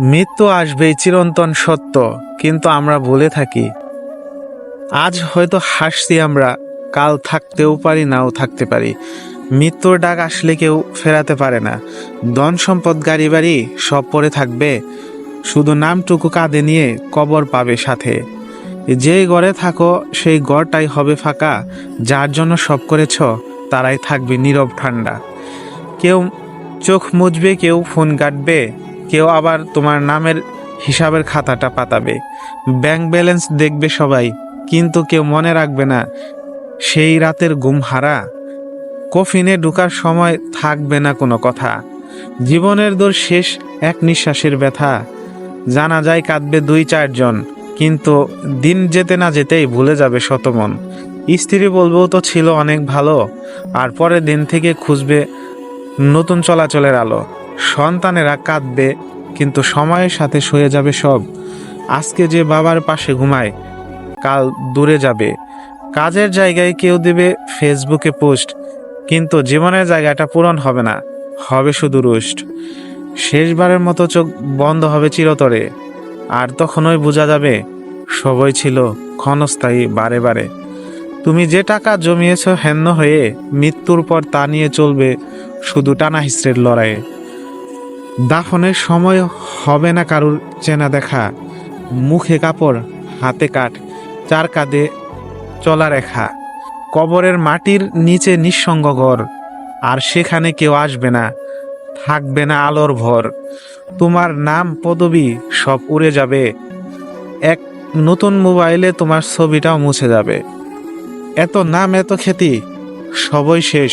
মৃত্যু আসবেই, চিরন্তন সত্য, কিন্তু আমরা বলে থাকি। আজ হয়তো হাসছি আমরা, কাল থাকতেও পারি, নাও থাকতে পারি। মৃত্যুর ডাক আসলে কেউ ফেরাতে পারে না। ধন সম্পদ গাড়ি বাড়ি সব পরে থাকবে। শুধু নামটুকু কাঁধে নিয়ে কবর পাবে সাথে। যেই ঘরে থাকো, সেই ঘরটাই হবে ফাঁকা। যার জন্য সব করেছ, তারাই থাকবে নীরব ঠান্ডা। কেউ চোখ মুজবে কেউ ফোন কাটবে। কেউ আবার তোমার নামের হিসাবের খাতাটা পাতাবে। ব্যাংক ব্যালেন্স দেখবে সবাই, কিন্তু কেউ মনে রাখবে না, সেই রাতের ঘুম হারা। কফিনে ঢুকার সময় থাকবে না কোনো কথা। জীবনের দোর শেষ এক নিঃশ্বাসের ব্যথা। জানা যায় কাঁদবে দুই চারজন, কিন্তু দিন যেতে না যেতেই ভুলে যাবে শতমন। স্ত্রী বলবেও তো ছিল অনেক ভালো, আর পরের দিন থেকে খুঁজবে নতুন চলাচলের আলো। সন্তানেরা কাঁদবে, কিন্তু সময়ের সাথে সয়ে যাবে সব। আজকে যে বাবার পাশে ঘুমায়, কাল দূরে যাবে। কাজের জায়গায় কেউ দেবে ফেসবুকে পোস্ট, কিন্তু জীবনের জায়গাটা পূরণ হবে না, হবে শুধু রুষ্ট। শেষবারের মতো চোখ বন্ধ হবে চিরতরে, আর তখনই বোঝা যাবে, সবই ছিল ক্ষণস্থায়ী বারে বারে। তুমি যে টাকা জমিয়েছ হেন্ন হয়ে মৃত্যুর পর তা নিয়ে চলবে শুধু টানা হিসের লড়াইয়ে। দাফনের সময় হবে না কারুর চেনা দেখা। মুখে কাপড়, হাতে কাঠ, চার কাঁধে চলা রেখা। কবরের মাটির নিচে নিঃসঙ্গ ঘর, আর সেখানে কেউ আসবে না, থাকবে না আলোর ভর। তোমার নাম পদবি সব উড়ে যাবে। এক নতুন মোবাইলে তোমার ছবিটাও মুছে যাবে। এত নাম, এত খ্যাতি, সবই শেষ।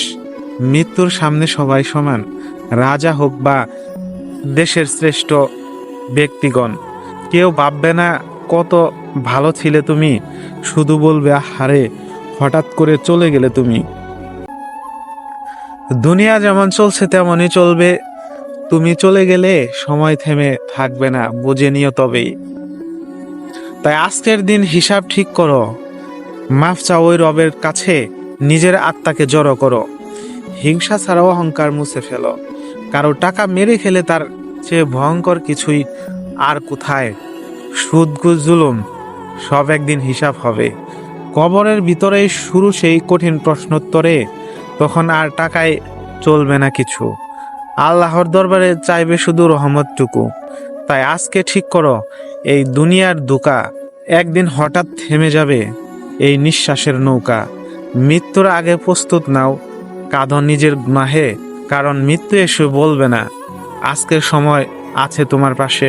মৃত্যুর সামনে সবাই সমান, রাজা হোক বা দেশের শ্রেষ্ঠ ব্যক্তিগণ। কেউ ভাববে না, কত ভালো ছিলে তুমি। শুধু বলবে হারে হঠাৎ করে চলে গেলে তুমি। দুনিয়া যেমন চলছে, তেমনই চলবে। তুমি চলে গেলে সময় থেমে থাকবে না, বুঝে নিও তবেই। তাই আজকের দিন হিসাব ঠিক করো। মাফ চাও ওই রবের কাছে, নিজের আত্মাকে জড়ো করো। হিংসা ছাড়াও অহংকার মুছে ফেলো। কারও টাকা মেরে খেলে তার চেয়ে ভয়ঙ্কর কিছুই আর কোথায়? সুদ জুলুম, সব একদিন হিসাব হবে। কবরের ভিতরে শুরু সেই কঠিন প্রশ্নোত্তরে, তখন আর টাকায় চলবে না কিছু। আল্লাহর দরবারে চাইবে শুধু রহমতটুকু। তাই আজকে ঠিক করো, এই দুনিয়ার দুকা একদিন হঠাৎ থেমে যাবে, এই নিঃশ্বাসের নৌকা। মৃত্যুর আগে প্রস্তুত নাও কাঁদো নিজের মাহে কারণ মৃত্যু এসে বলবে না আজকের সময় আছে তোমার পাশে।